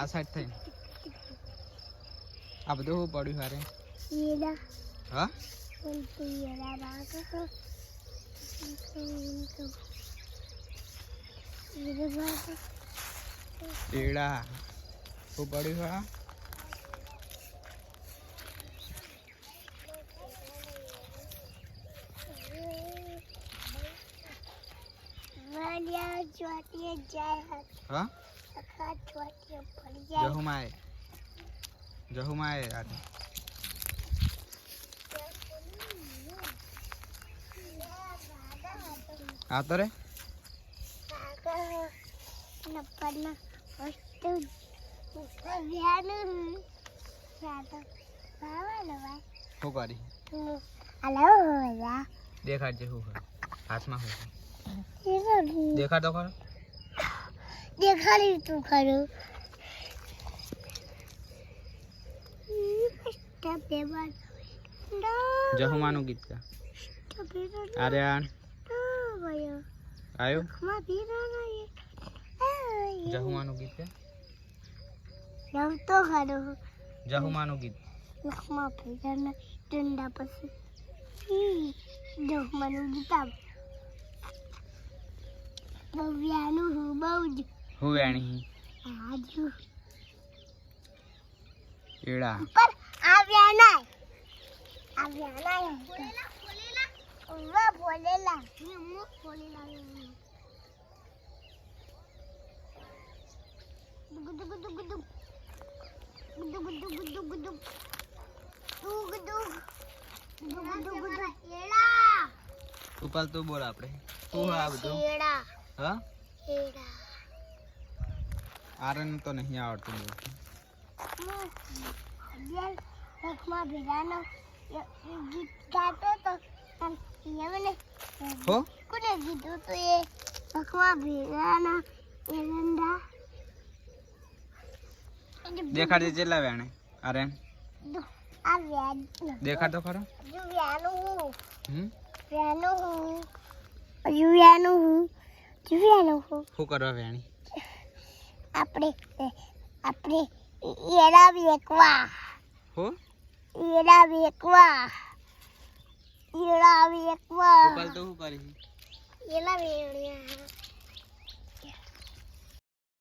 આ સાઈડ થઈ. આ બધું શું પડ્યું હારે? એડા હા? કેળા રાખો શું પડ્યું હા? ફળિયા જોટીએ જાય હતા હા સખા જોટીએ ફળિયા જહુમાએ જહુમાએ આને આ તો રે દેખાડજે શું હાથમાં શું દેખાડ તો ખરો. દેખાડી તું ખરો. જહમાનું ગીત ગા અરે આન આયો. જહમાનું ગીત ગા જમ તો ખરો. જહમાનું ગીત. લખમા ફેરને ડંડા પછી. જહમાનું ગીત આવે ભવ્યાનું હું બહુ જ. હું વેણી? આજુ. એડા. પર આવ્યા ના તો બોલ આપડે તું આ બધું. હા? તો નહીં આવડતું બોલતું કોને કીધું તો એ ભગવાન ભેગાના એરંડા? દેખાડજે કેટલા વેણે અરે આ વેણ દેખાડ તો ખરો. હું. વેણું હું. હું. હું શું કરવા વેણી? આપણે આપણે એરા વેકવા હો? એરા વેકવા એરા વેકવા બોલ તો હું કરી એલા વેણ્યા.